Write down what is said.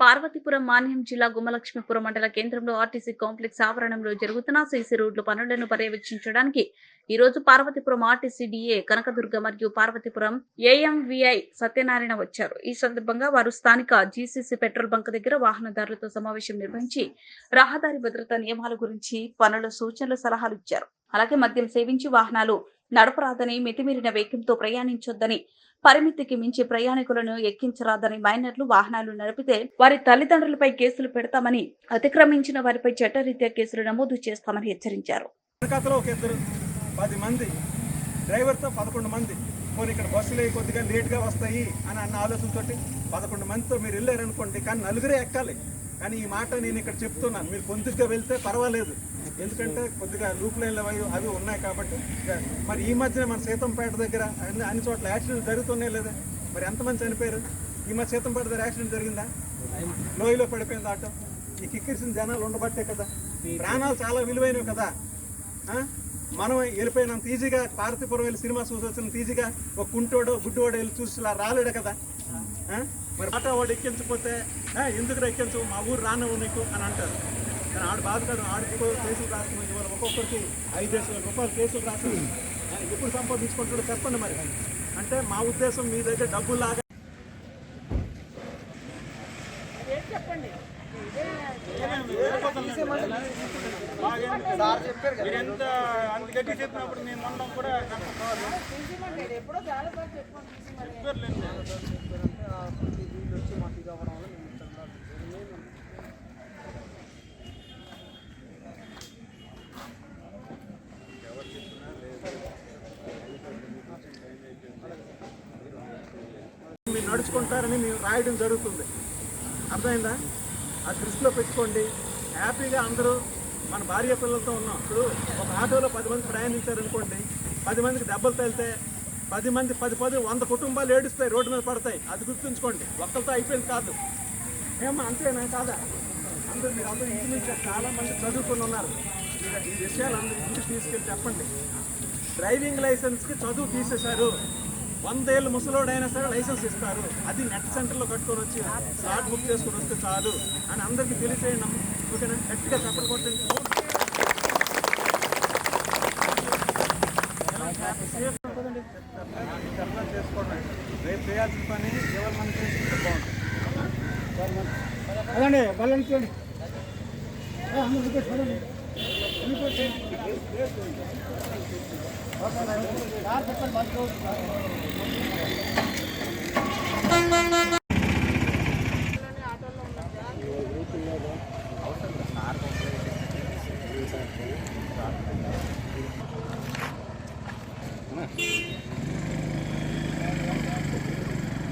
పార్వతీపురం మాన్యం జిల్లా గుమ్మలక్ష్మీపురం మండల కేంద్రంలో ఆర్టీసీ కాంప్లెక్స్ ఆవరణంలో జరుగుతున్న సీసీ రోడ్లు పనులను పర్యవేక్షించడానికి ఈ రోజు పార్వతీపురం ఆర్టీసీ డిఏ కనకదుర్గ మరియు పార్వతీపురం ఏఎంవిఐ సత్యనారాయణ వచ్చారు. ఈ సందర్భంగా వారు స్థానిక జీసీసీ పెట్రోల్ బంక్ దగ్గర వాహనదారులతో సమావేశం నిర్వహించి రహదారి భద్రతా నియమాల గురించి పనుల సూచనలు సలహాలు ఇచ్చారు. అలాగే మద్యం సేవించి వాహనాలు నడపరాదని మితిమీరిన వేగంతో ప్రయాణించొద్దని పరిమితికి మించి ప్రయాణికులను ఎక్కించరాదని మైనర్లు వాహనాలు నడిపితే వారి తల్లిదండ్రులపై కేసులు పెడతామని అతిక్రమించిన వారిపై చట్టరీత్యా కేసులు నమోదు చేస్తామని హెచ్చరించారు. ఒక ఇద్దరు పది మంది డ్రైవర్తో పదకొండు మంది పోనీ ఇక్కడ బస్సులు కొద్దిగా లేట్గా వస్తాయి అని అన్న ఆలోచనతోటి పదకొండు మందితో మీరు వెళ్ళారనుకోండి కానీ నలుగురే ఎక్కాలి. కానీ ఈ మాట నేను ఇక్కడ చెప్తున్నాను. మీరు పొందుగా వెళ్తే పర్వాలేదు. ఎందుకంటే కొద్దిగా లూప్ లైన్లు అవి అవి ఉన్నాయి కాబట్టి మరి ఈ మధ్యన మన సీతంపేట దగ్గర అన్ని అన్ని చోట్ల యాక్సిడెంట్ జరుగుతున్నాయి లేదా? మరి ఎంతమంది చనిపోయారు? ఈ మధ్య సీతంపేట దగ్గర యాక్సిడెంట్ జరిగిందా? లోయలో పడిపోయింది ఆటో. ఈ కిక్కిరిసిన జనాలు ఉండబట్టే కదా. ప్రాణాలు చాలా విలువైనవి కదా. మనం వెళ్ళిపోయినంత ఈజీగా పార్వతీపురం వెళ్ళి సినిమా చూసి వచ్చినంత ఈజీగా ఒక కుంటోడో గుడ్డోడో వెళ్ళి చూసి ఇలా రాలేడు కదా. మరి ఆటో వాడు ఎక్కించకపోతే ఎందుకు ఎక్కించు మా ఊరు రానవు నీకు అని అంటారు. కానీ ఆడు బాధ కాదు ఆడికో కేసులు రాస్తుంది ఇవాళ ఒక్కొక్కరికి ఐదేసి వేల రూపాయలు కేసులు రాస్తుంది ఆయన ఎప్పుడు సంపాదించుకుంటాడో చెప్పండి మరి. అంటే మా ఉద్దేశం మీ దగ్గర డబ్బులు లాగా మీరు ఎంత అంత గట్టి చెప్పినప్పుడు మేము ఉండడం కూడా మీరు తెచ్చుకుంటారని మేము రాయడం జరుగుతుంది. అర్థమైందా? ఆ దృష్టిలో పెట్టుకోండి. హ్యాపీగా అందరూ మన భార్య పిల్లలతో ఉన్నాం. ఇప్పుడు ఒక ఆటోలో పది మంది ప్రయాణించారనుకోండి పది మందికి దెబ్బలు తగిలితే పది మంది పది పది వంద కుటుంబాలు ఏడుస్తాయి రోడ్డు మీద పడతాయి. అది గుర్తుంచుకోండి. ఒక్కరితో అయిపోయింది కాదు. ఏమో అంతేనా? కాదా? అందరూ మీరు అందరూ ఇంటి నుంచి చాలామంది చదువుకొని ఉన్నారు. ఈ- ఈ విషయాలు అందరూ ఇంటికి తీసుకెళ్ళి చెప్పండి. డ్రైవింగ్ లైసెన్స్కి చదువు తీసేశారు. వందేళ్ళు ముసలోడైనా సరే లైసెన్స్ ఇస్తారు. అది నెట్ సెంటర్లో కట్టుకొని వచ్చి స్లాట్ బుక్ చేసుకొని వస్తే చాలు అని అందరికీ తెలిసేయండి ఓకేనా? గట్టిగా చెప్పలు కొట్టండి చేసుకోండి రేపు చేయాల్సిన పని ఎవరు మనం చేసుకుంటే బాగుంటుంది అదండి బలం చూడండి చెప్పండి